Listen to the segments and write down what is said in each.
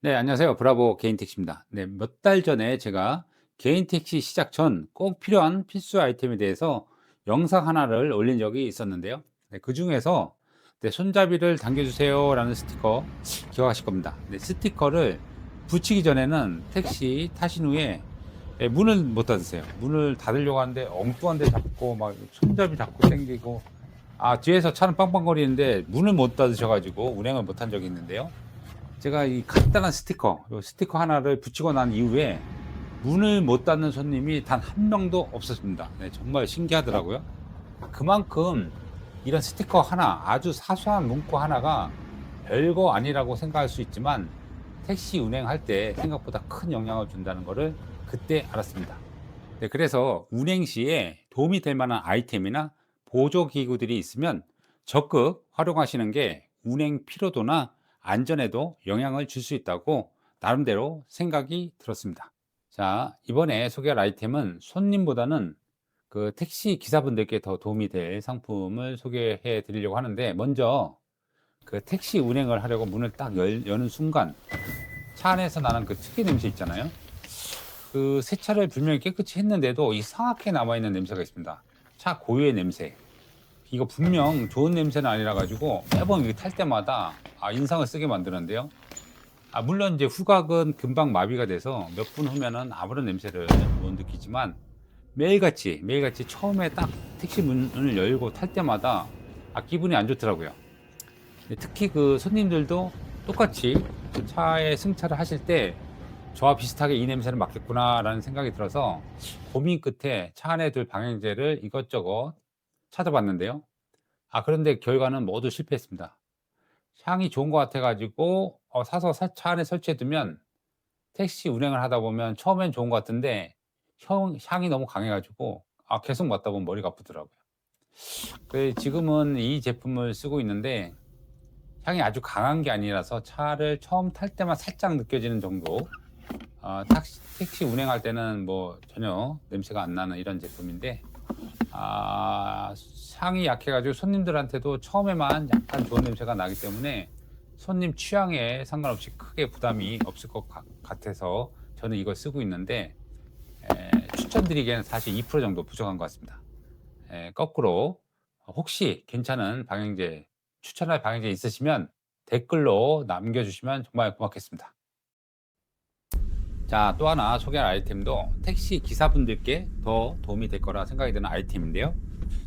네, 안녕하세요. 브라보 개인 택시입니다. 네, 몇 달 전에 제가 개인 택시 시작 전 꼭 필요한 필수 아이템에 대해서 영상 하나를 올린 적이 있었는데요. 네, 그 중에서 네, 손잡이를 당겨주세요 라는 스티커 기억하실 겁니다. 네, 스티커를 붙이기 전에는 택시 타신 후에 네, 문을 못 닫으세요. 문을 닫으려고 하는데 엉뚱한 데 잡고 막 손잡이 잡고 당기고 아, 뒤에서 차는 빵빵거리는데 문을 못 닫으셔가지고 운행을 못한 적이 있는데요. 제가 이 간단한 스티커, 요 스티커 하나를 붙이고 난 이후에 문을 못 닫는 손님이 단 한 명도 없었습니다. 네, 정말 신기하더라고요. 그만큼 이런 스티커 하나, 아주 사소한 문구 하나가 별거 아니라고 생각할 수 있지만 택시 운행할 때 생각보다 큰 영향을 준다는 것을 그때 알았습니다. 네, 그래서 운행 시에 도움이 될 만한 아이템이나 보조 기구들이 있으면 적극 활용하시는 게 운행 피로도나 안전에도 영향을 줄 수 있다고 나름대로 생각이 들었습니다. 자, 이번에 소개할 아이템은 손님보다는 그 택시 기사분들께 더 도움이 될 상품을 소개해 드리려고 하는데 먼저 그 택시 운행을 하려고 문을 딱 열, 여는 순간 차 안에서 나는 그 특유 냄새 있잖아요. 그 세차를 분명히 깨끗이 했는데도 이 상하게 남아있는 냄새가 있습니다. 차 고유의 냄새. 이거 분명 좋은 냄새는 아니라 가지고 매번 이탈 때마다 아, 인상을 쓰게 만드는데요. 아, 물론 이제 후각은 금방 마비가 돼서 몇 분 후면은 아무런 냄새를 못 느끼지만 매일같이 매일같이 처음에 딱 택시 문을 열고 탈 때마다 아, 기분이 안 좋더라고요. 특히 그 손님들도 똑같이 그 차에 승차를 하실 때 저와 비슷하게 이 냄새를 맡겠구나라는 생각이 들어서 고민 끝에 차 안에 둘 방향제를 이것저것 찾아봤는데요. 아, 그런데 결과는 모두 실패했습니다. 향이 좋은 것 같아가지고 어, 사서 사- 차 안에 설치해두면 택시 운행을 하다 보면 처음엔 좋은 것 같은데 향, 향이 너무 강해가지고 아, 계속 맡다 보면 머리가 아프더라고요. 그래서 지금은 이 제품을 쓰고 있는데 향이 아주 강한 게 아니라서 차를 처음 탈 때만 살짝 느껴지는 정도. 어, 택시, 택시 운행할 때는 뭐 전혀 냄새가 안 나는 이런 제품인데 아, 향이 약해가지고 손님들한테도 처음에만 약간 좋은 냄새가 나기 때문에 손님 취향에 상관없이 크게 부담이 없을 것 같- 같아서 저는 이걸 쓰고 있는데 에, 추천드리기에는 사실 2% 정도 부족한 것 같습니다. 에, 거꾸로 혹시 괜찮은 방향제 추천할 방향제 있으시면 댓글로 남겨주시면 정말 고맙겠습니다. 자, 또 하나 소개할 아이템도 택시 기사분들께 더 도움이 될 거라 생각이 드는 아이템인데요.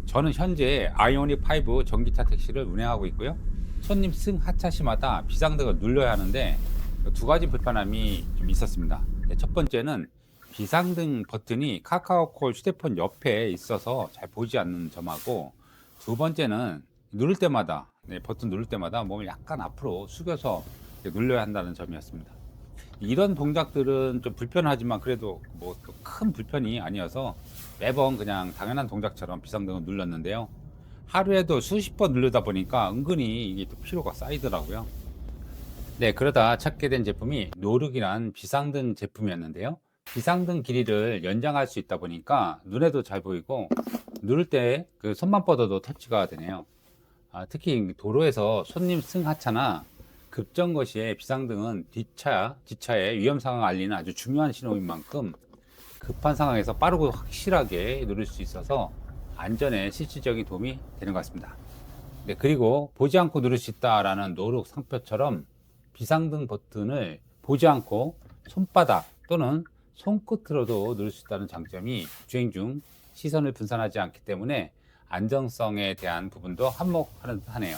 저는 현재 아이오닉 5 전기차 택시를 운행하고 있고요. 손님 승 하차 시마다 비상등을 눌러야 하는데 두 가지 불편함이 좀 있었습니다. 네, 첫 번째는 비상등 버튼이 카카오콜 휴대폰 옆에 있어서 잘 보이지 않는 점하고 두 번째는 누를 때마다 네, 버튼 누를 때마다 몸을 약간 앞으로 숙여서 눌러야 한다는 점이었습니다. 이런 동작들은 좀 불편하지만 그래도 뭐 큰 불편이 아니어서 매번 그냥 당연한 동작처럼 비상등을 눌렀는데요. 하루에도 수십 번 누르다 보니까 은근히 이게 또 피로가 쌓이더라고요. 네, 그러다 찾게 된 제품이 노르기란 비상등 제품이었는데요. 비상등 길이를 연장할 수 있다 보니까 눈에도 잘 보이고 누를 때 그 손만 뻗어도 터치가 되네요. 아, 특히 도로에서 손님 승하차나 급정거 시에 비상등은 뒷차, 뒷차의 위험 상황을 알리는 아주 중요한 신호인 만큼 급한 상황에서 빠르고 확실하게 누를 수 있어서 안전에 실질적인 도움이 되는 것 같습니다. 네, 그리고 보지 않고 누를 수 있다라는 노룩 상표처럼 비상등 버튼을 보지 않고 손바닥 또는 손끝으로도 누를 수 있다는 장점이 주행 중 시선을 분산하지 않기 때문에 안정성에 대한 부분도 한몫하는 듯 하네요.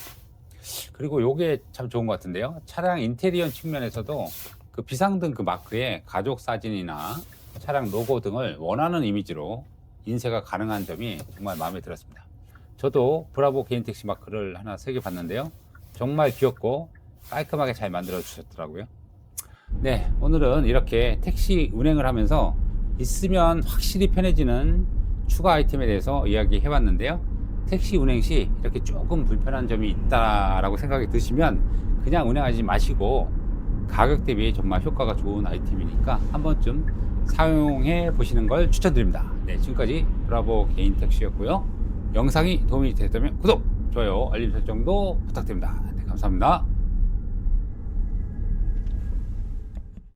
그리고 요게 참 좋은 것 같은데요. 차량 인테리어 측면에서도 그 비상등 그 마크에 가족 사진이나 차량 로고 등을 원하는 이미지로 인쇄가 가능한 점이 정말 마음에 들었습니다. 저도 브라보 개인 택시 마크를 하나 새겨 봤는데요. 정말 귀엽고 깔끔하게 잘 만들어 주셨더라고요. 네, 오늘은 이렇게 택시 운행을 하면서 있으면 확실히 편해지는 추가 아이템에 대해서 이야기해 봤는데요. 택시 운행 시 이렇게 조금 불편한 점이 있다라고 생각이 드시면 그냥 운행하지 마시고 가격 대비 정말 효과가 좋은 아이템이니까 한 번쯤 사용해 보시는 걸 추천드립니다. 네, 지금까지 브라보 개인 택시였고요. 영상이 도움이 됐다면 구독, 좋아요, 알림 설정도 부탁드립니다. 네, 감사합니다.